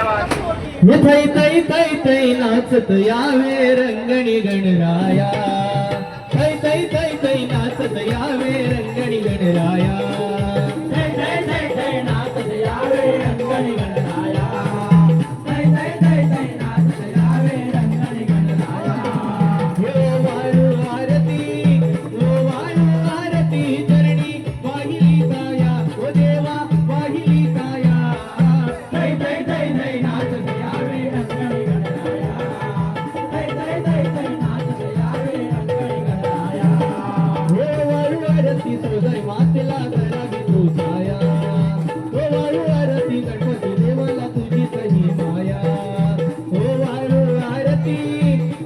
इथं इथं इथं इथं नाचत यावे रंगणी गणराया. विठुराई मातेला घरागी तू साया. हो वाळू आरती गणपती देवाला तुझी सही माया. हो वाळू आरती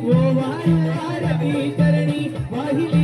हो वाळू आरती करणी वाहिली.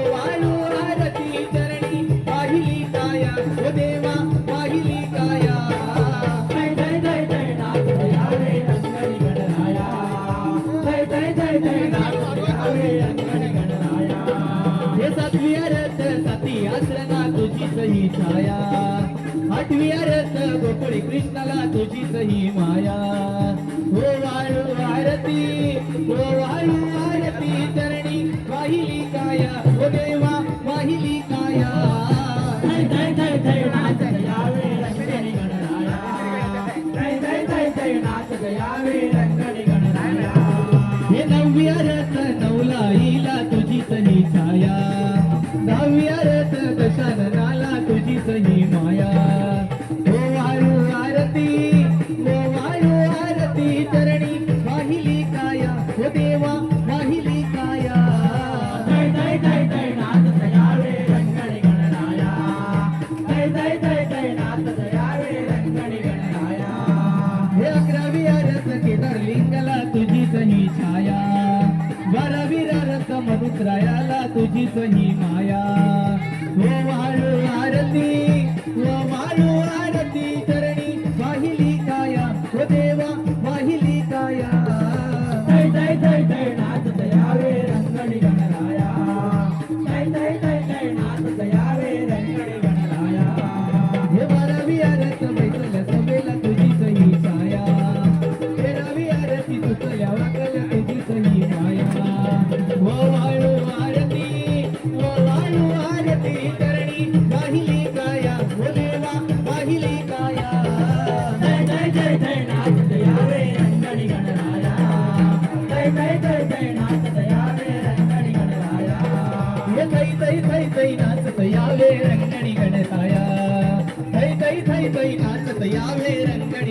छाया। आठवी आरत गोकुळी कृष्णाला तुझी सही माया। हो वाळू आरती हो वाळू आरती चरणी वाहिली काया। हो देवा वाहिली काया। यावे रंगणी दिसही माया. हो वाळू आरती व वाळू आरती करणी वाहिली काया. हो देवा वाहिली काया. तय तय तय तय नाच दयावे रंगणी गणराया. तय तय तय तय नाच दयावे रंगणी गणराया. हे बारावी आरत बैसल सभेला तुझी सही साया. हे रवी आरती तुझल्या ಕಾಸದ ಯಾವೇ ರಂಗಡಿ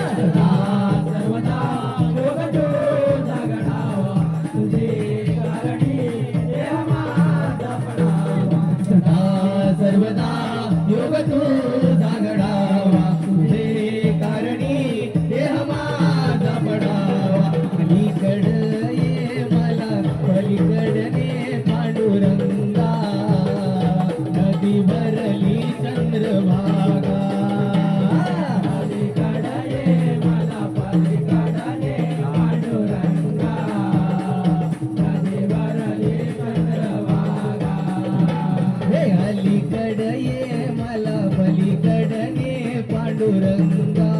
पांडुरंगा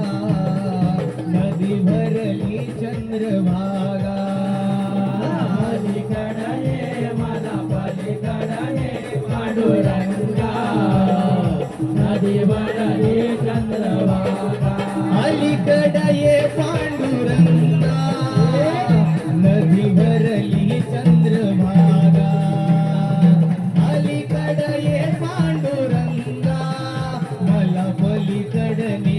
नदी भरली चंद्रभागा. पलीकडा ये मला पलीकडा ये पांडुरंगा नदी भरली चंद्रभागा. अलीकडा ये पांडुरंगा. मला पलीकडने